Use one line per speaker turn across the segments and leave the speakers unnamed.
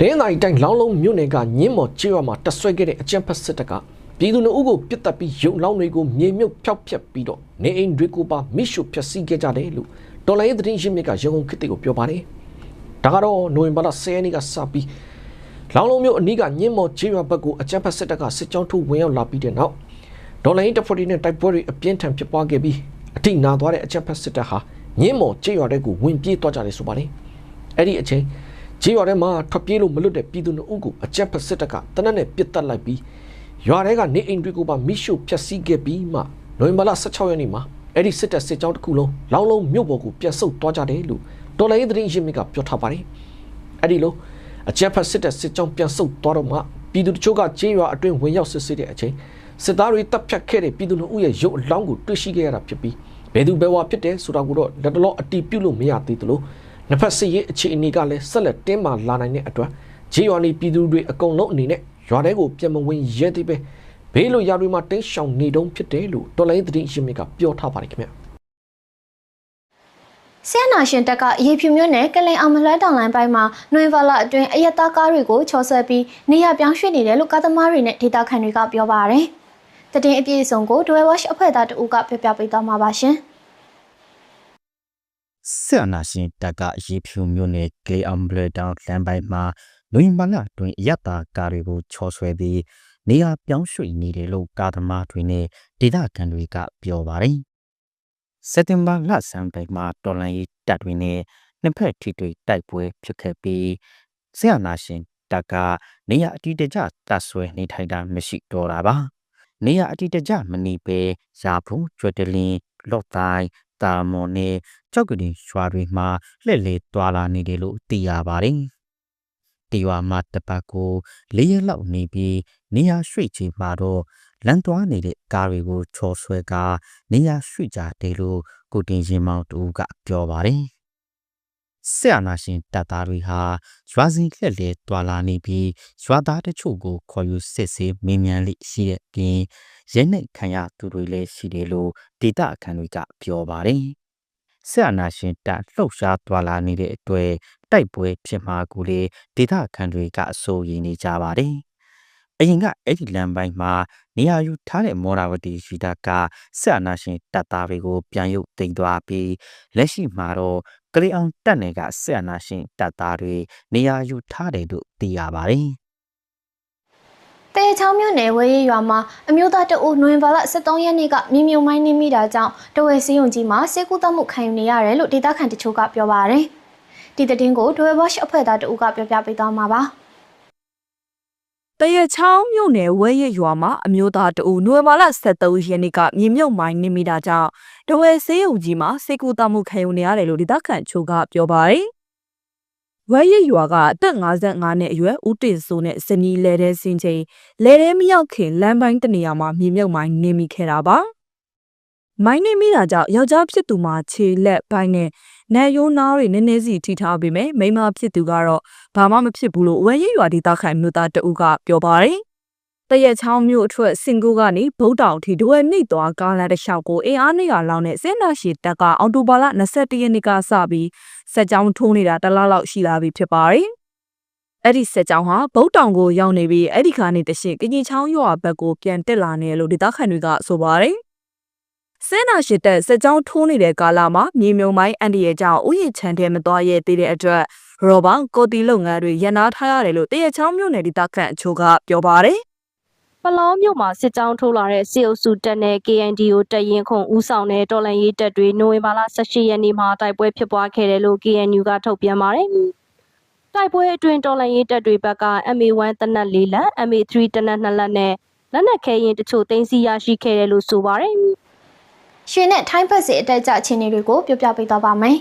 ဒင်းနိုင်တိုင်းလောင်းလုံးမြို့နယ်ကညင်းမော်ကျေးရွာမှာတဆွဲခဲ့တဲ့အကြမ်းဖက်စစ်တပ်ကပြည်သူလူအုပ်ကိုပြစ်တက်ပြီးရုံလောင်းတွေကိုမြေမြုပ်ဖျောက်ဖျက်ပြီးတော့နေအိမ်တွေကိုပါမိရှုဖျက်ဆီးခဲ့ကြတယ်လို့တော်လိုင်းရေးသတင်းရင်းမြစ်ကရန်ကုန်ခေတ်ကိုပြောပါတယ်။ဒါကတော့နိုဝင်ဘာလ10ရက်နေ့ကစပြီးလောင်းလုံးမြို့အနီးကညင်းမော်ကျေးရွာဘက်ကိုအကြမ်းဖက်စစ်တပ်ကစစ်ကြောင်းထိုးဝင်ရောက်လာပြီးတဲ့နောက်ဒေါ်လာရင်းတပ်ဖွဲ့တွေနဲ့တိုက်ပွဲတွေအပြင်းထန်ဖြစ်ပွားခဲ့ပြီးအထိနာသွားတဲ့အကြမ်းဖက်စစ်တပ်ဟာညင်းမော်ကျေးရွာတဲကိုဝင်ပြေးသွားကြတယ်ဆိုပါတယ်။အဲ့ဒီအချိန် ကျေးရွာထဲမှာထွက်ပြေးလို့မလွတ်တဲ့ပြည်သူတို့ကိုအကြက်ဖက်စစ်တပ်ကတနက်နဲ့ပစ်တက်လိုက်ပြီးရွာထဲကနေအိမ်တွေကိုပါမိရှုဖျက်ဆီးခဲ့ပြီးမှနိုဝင်ဘာလ16ရက်နေ့မှာအဲ့ဒီစစ်တပ်စစ်ကြောင်းတစ်ခုလုံးလောင်းလုံးမြို့ပေါ်ကိုပြန်ဆုတ်သွားကြတယ်လို့တော်လိုင်းသတင်းရင်းမြစ်ကပြောထားပါတယ်အဲ့ဒီလိုအကြက်ဖက်စစ်တပ်စစ်ကြောင်းပြန်ဆုတ်သွားတော့မှပြည်သူတချို့ကကျေးရွာအတွင်းဝင်ရောက်စစ်ဆေးတဲ့အချိန်စစ်သားတွေတပ်ဖြတ်ခဲ့တဲ့ပြည်သူတို့ရဲ့ရုပ်အလောင်းကိုတွေ့ရှိခဲ့ရတာဖြစ်ပြီးဘယ်သူဘယ်ဝါဖြစ်တယ်ဆိုတာကိုတော့လက်တလောအတီးပြုတ်လို့မရသေးသလို နှစ်ဖက်စစ်ရေးအခြေအနေကလည်းဆက်လက်တင်းမာလာနိုင်တဲ့အတွက်ဂျေရွာနေပြည်သူတွေအကုန်လုံးအနေနဲ့ရွာထဲကိုပြန်မဝင်ရဲသေးပဲဘေးလိုရာတွေမှာတင်းရှောင်နေတုံးဖြစ်တယ်လို့တော်လိုင်းသတင်းရှင်မြစ်ကပြောထားပါတယ်ခင်ဗျာ
ဆရာနာရှင်တက်ကအရေးဖြူမျိုးနဲ့ကလင်အောင်မလွှဲတောင်လိုင်းပိုင်းမှာနွေဗလာအတွင်းအယက်သားကားတွေကိုချော်ဆွဲပြီးနေရပြောင်းရွှေ့နေတယ်လို့ကားသမားတွေနဲ့ဒေတာခန်တွေကပြောပါရယ်။တတင်အပြည့်အစုံကို Dwell Watch အဖွဲ့သားတအူးကပြောပြပေးသွားမှာပါရှင်။
ဆက်အနာရှင်တကအရေးဖြူမျိုးနဲ့ဂလေအမ်ဘလတောင်လမ်းပိုင်းမှာလူဝင်မလာတွင်အရတာကားတွေကိုချော်ဆွဲပြီးနေရာပြောင်းရွှေ့နေတယ်လို့ကားသမားတွေနဲ့ဒေသခံတွေကပြောပါတယ်။စက်တင်ဘာလဆန်းပိုင်းမှာတော်လန်ရေးတပ်တွေနဲ့နှစ်ဖက်ထိတွေ့တိုက်ပွဲဖြစ်ခဲ့ပြီးဆက်အနာရှင်တကနေရာအတီတကျတတ်ဆွဲနေထိုင်တာမရှိတော့တာပါ။နေရာအတီတကျမနေပဲရာဖုံကျွတ်တလင်းလော့တိုင်း တာမွန်နဲ့ကြောက်ကလေးရွာတွေမှာလှည့်လေသွားလာနေတယ်လို့သိရပါတယ်။တီရွာမှာတပတ်ကိုလေးရက်လောက်နေပြီးနေရာရွှေ့ချိန်မှာတော့လမ်းသွားနေတဲ့ကားတွေကိုချော်ဆွဲကာနေရာရွှေ့ကြတယ်လို့ကိုတင်ရင်မောင်တူကပြောပါတယ်။ ဆက်အနာရှင်တပ်သားတွေဟာရွာစဉ်လှည့်လေသွားလာနေပြီးရွာသားတချို့ကိုခေါ်ယူစစ်ဆေးမင်းမြန်လိရှိတဲ့ပြင်ရဲနှိတ်ခံရသူတွေလည်းရှိတယ်လို့ဒေတာအခန်တွေကပြောပါတယ်။ဆက်အနာရှင်တပ်လှုပ်ရှားသွားလာနေတဲ့အတွက်တိုက်ပွဲဖြစ်မှာကိုလေဒေတာအခန်တွေကအဆိုရင်းနေကြပါတယ်။အရင်ကအဲ့ဒီလမ်းပိုင်းမှာနေရာယူထားတဲ့မော်ရာဝတီရှိတာကဆက်အနာရှင်တပ်သားတွေကိုပြန်ရုပ်တင်သွားပြီးလက်ရှိမှာတော့ ကလေးအောင်တပ်နယ်ကဆက်အနာရှင်တပ်သားတွေနေရာယူထားတယ်လို့သိရပါတယ်။
တဲချောင်းမြို့နယ်ဝဲရရွာမှာအမျိုးသားတအူနိုဝင်ဘာလ23ရက်နေ့ကမြေမြုံမိုင်းနေမိတာကြောင့်တဝဲစီယုံကြီးမှာစေကူတမှုခံယူနေရတယ်လို့ဒေသခံတချို့ကပြောပါရယ်ဒီတဲ့တင်ကို Dwell Watch အဖွဲ့သားတအူးကပြောပြပေးသွားမှာပါ
တရချောင်းမြို့နယ်ဝဲရရွာမှာအမျိုးသားတဦးနိုဝင်ဘာလ23ရက်နေ့ကမြေမြုပ်မိုင်းနေမိတာကြောင့်တဝဲဆေးရုံကြီးမှာစေကူတမှုခံယူနေရတယ်လို့ဒေသခံချို့ကပြောပါတယ်။ဝဲရရွာကအသက်55နှစ်အရွယ်ဦးတင်စိုးနဲ့ဇနီးလဲတဲ့စင်ချိန်လဲတဲ့မရောက်ခင်လမ်းပိုင်းတနေရာမှာမြေမြုပ်မိုင်းနေမိခဲ့တာပါ။ မိုင်းနေမိတာကြောင့်ယောက်ျားဖြစ်သူမှာခြေလက်ပိုင်းနဲ့နက်ရိုးနားတွေနည်းနည်းစီထိထားပေမဲ့မိန်းမဖြစ်သူကတော့ဘာမှမဖြစ်ဘူးလို့ဝဲရရွာဒေသခံမြို့သားတဦးကပြောပါတယ်။တရက်ချောင်းမြို့အထွက်စင်ကူကနေဗုတ်တောင်ထိဒွယ်နှိပ်သွားကားလမ်းတစ်လျှောက်ကိုအင်အားနေရလောက်နဲ့စင်နာရှိတက်ကအော်တိုဘာလ21ရက်နေ့ကစပြီးစက်ကြောင်းထိုးနေတာတစ်လလောက်ရှိလာပြီဖြစ်ပါတယ်။အဲ့ဒီစက်ကြောင်းဟာဗုတ်တောင်ကိုရောက်နေပြီးအဲ့ဒီခါနေတရှိကကြီးချောင်းရွာဘက်ကိုပြန်တက်လာနေလို့ဒေသခံတွေကဆိုပါတယ်။ စင်းနာရှိတဲ့စက်ကြောင်းထိုးနေတဲ့ကာလမှာမြေမြုံမိုင်းအန်ဒီရဲ့ကြောင့်ဥယျာဉ်ချန်ထဲမသွားရသေးတဲ့အတွက်ရောဘာကိုတီလုပ်ငန်းတွေရန်နာထားရတယ်လို့တရချောင်းမြို့နယ်ဒေသခံအချို့ကပြောပါတယ်
ပလောမြို့မှာစစ်ကြောင်းထိုးလာတဲ့စစ်အုပ်စုတပ်နဲ့ KNDO တပ်ရင်ခုံဦးဆောင်တဲ့တော်လှန်ရေးတပ်တွေနိုဝင်ဘာလ18ရက်နေ့မှာတိုက်ပွဲဖြစ်ပွားခဲ့တယ်လို့ KNU ကထုတ်ပြန်ပါတယ်။တိုက်ပွဲအတွင်းတော်လှန်ရေးတပ်တွေဘက်က MA1 တနက်၄လက် MA3 တနက်2လက်နဲ့လက်နက်ခဲရင်တချို့သိမ်းဆည်းရရှိခဲ့တယ်လို့ဆိုပါတယ်။
ရွှေနဲ့ထိုင်းဖက်စီအတက်ကြအခြေအနေတွေကိုပြောပြပေးသွားပါမယ်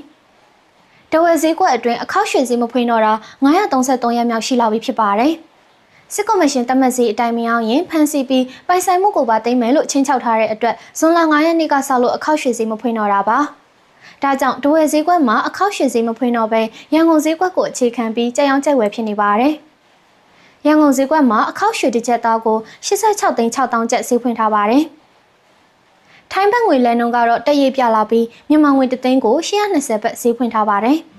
။တဝဲဈေးကွက်အတွင်းအခောက်ရွှေဈေးမဖွင့်တော့တာ933ရက်မြောက်ရှိလာပြီဖြစ်ပါတယ်။စစ်ကော်မရှင်တမတ်စီအတိုင်းမအောင်ရင်ဖန်စီပြီးပိုင်ဆိုင်မှုကိုပါသိမ်းမယ်လို့ချင်းချောက်ထားတဲ့အတွက်ဇွန်လ9ရက်နေ့ကစလို့အခောက်ရွှေဈေးမဖွင့်တော့တာပါ။ဒါကြောင့်တဝဲဈေးကွက်မှာအခောက်ရွှေဈေးမဖွင့်တော့ဘဲရန်ကုန်ဈေးကွက်ကိုအခြေခံပြီးကြက်ရောင်းကြက်ဝယ်ဖြစ်နေပါတယ်။ရန်ကုန်ဈေးကွက်မှာအခောက်ရွှေတစ်ချက်သားကို86သိန်း6000ကျပ်ဈေးဖွင့်ထားပါတယ်။ ထိုင်းဘတ်ငွေလဲနှုန်းကတော့တရေပြလာပြီးမြန်မာငွေတစ်သိန်းကို120ဘတ်ဈေးဖွင့်ထားပါတယ်။